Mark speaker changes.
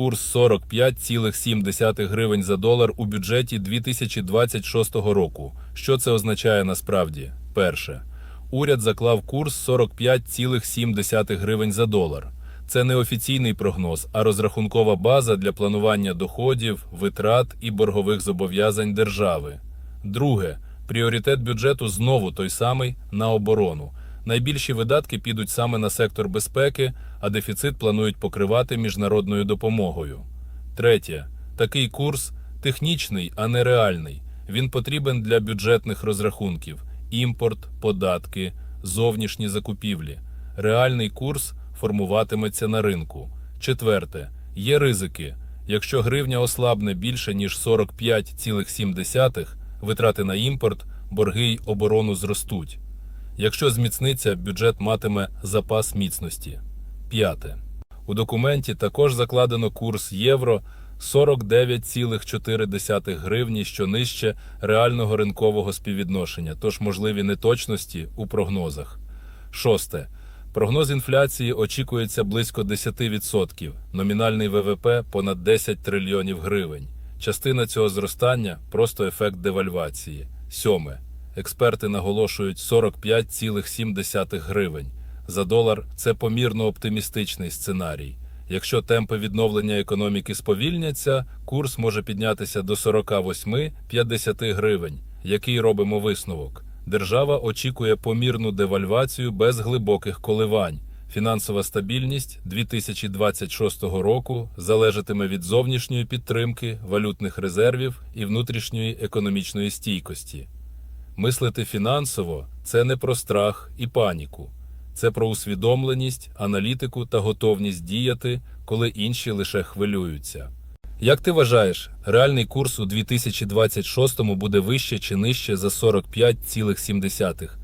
Speaker 1: курс 45,7 гривень за долар у бюджеті 2026 року. Що це означає насправді? Перше. Уряд заклав курс 45,7 гривень за долар. Це не офіційний прогноз, а розрахункова база для планування доходів, витрат і боргових зобов'язань держави. Друге, пріоритет бюджету знову той самий на оборону. Найбільші видатки підуть саме на сектор безпеки, а дефіцит планують покривати міжнародною допомогою. Третє, такий курс технічний, а не реальний. Він потрібен для бюджетних розрахунків: імпорт, податки, зовнішні закупівлі. Реальний курс формуватиметься на ринку. Четверте, є ризики. Якщо гривня ослабне більше ніж 45,7, витрати на імпорт, борги й оборону зростуть. Якщо зміцниться, бюджет матиме запас міцності. П'яте. У документі також закладено курс євро 49,4 гривні, що нижче реального ринкового співвідношення, тож можливі неточності у прогнозах. Шосте. Прогноз інфляції очікується близько 10%, номінальний ВВП понад 10 трильйонів гривень. Частина цього зростання просто ефект девальвації. Сьоме. Експерти наголошують 45,7 гривень. За долар це помірно оптимістичний сценарій. Якщо темпи відновлення економіки сповільняться, курс може піднятися до 48-50 гривень. Який робимо висновок? Держава очікує помірну девальвацію без глибоких коливань. Фінансова стабільність 2026 року залежатиме від зовнішньої підтримки, валютних резервів і внутрішньої економічної стійкості. Мислити фінансово це не про страх і паніку, це про усвідомленість, аналітику та готовність діяти, коли інші лише хвилюються. Як ти вважаєш, реальний курс у 2026 буде вище чи нижче за 45,7?